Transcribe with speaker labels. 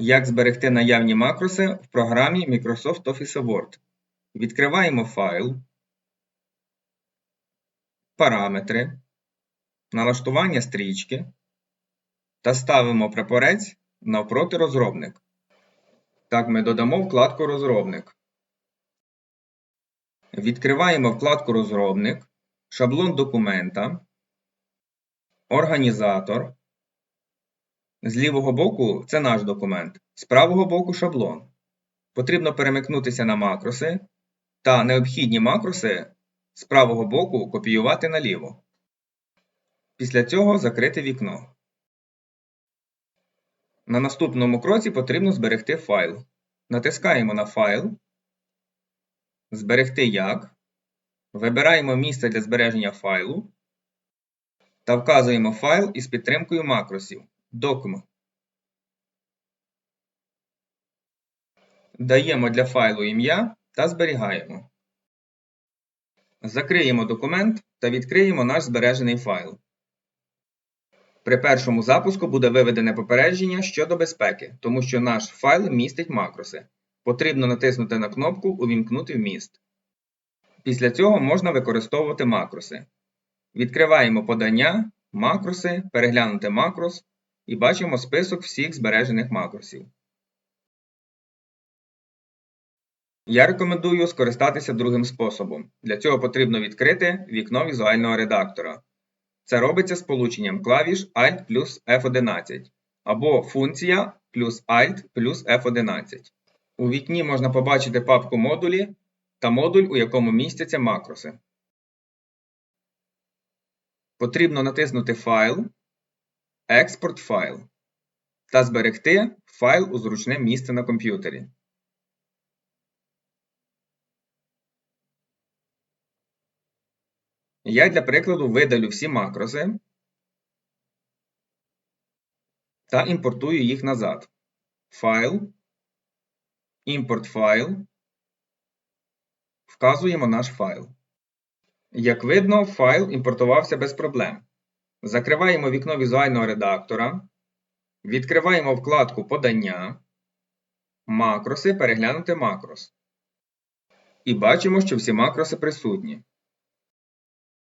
Speaker 1: Як зберегти наявні макроси в програмі Microsoft Office Word? Відкриваємо файл, параметри, налаштування стрічки та ставимо прапорець навпроти розробник. Так ми додамо вкладку Розробник. Відкриваємо вкладку Розробник, шаблон документа, Організатор. З лівого боку це наш документ, з правого боку шаблон. Потрібно перемикнутися на макроси та необхідні макроси з правого боку копіювати наліво. Після цього закрити вікно. На наступному кроці потрібно зберегти файл. Натискаємо на файл, Зберегти як. Вибираємо місце для збереження файлу та вказуємо файл із підтримкою макросів Document. Даємо для файлу ім'я та зберігаємо. Закриємо документ та відкриємо наш збережений файл. При першому запуску буде виведене попередження щодо безпеки, тому що наш файл містить макроси. Потрібно натиснути на кнопку Увімкнути вміст. Після цього можна використовувати макроси. Відкриваємо подання, макроси, переглянути макрос і бачимо список всіх збережених макросів. Я рекомендую скористатися другим способом. Для цього потрібно відкрити вікно візуального редактора. Це робиться сполученням клавіш Alt плюс F11 або функція плюс Alt плюс F11. У вікні можна побачити папку модулі та модуль, у якому містяться макроси. Потрібно натиснути Файл, Експорт файл та зберегти файл у зручне місце на комп'ютері. Я для прикладу видалю всі макроси та імпортую їх назад. Файл, імпорт файл. Вказуємо наш файл. Як видно, файл імпортувався без проблем. Закриваємо вікно візуального редактора. Відкриваємо вкладку Подання, Макроси переглянути макрос. І бачимо, що всі макроси присутні.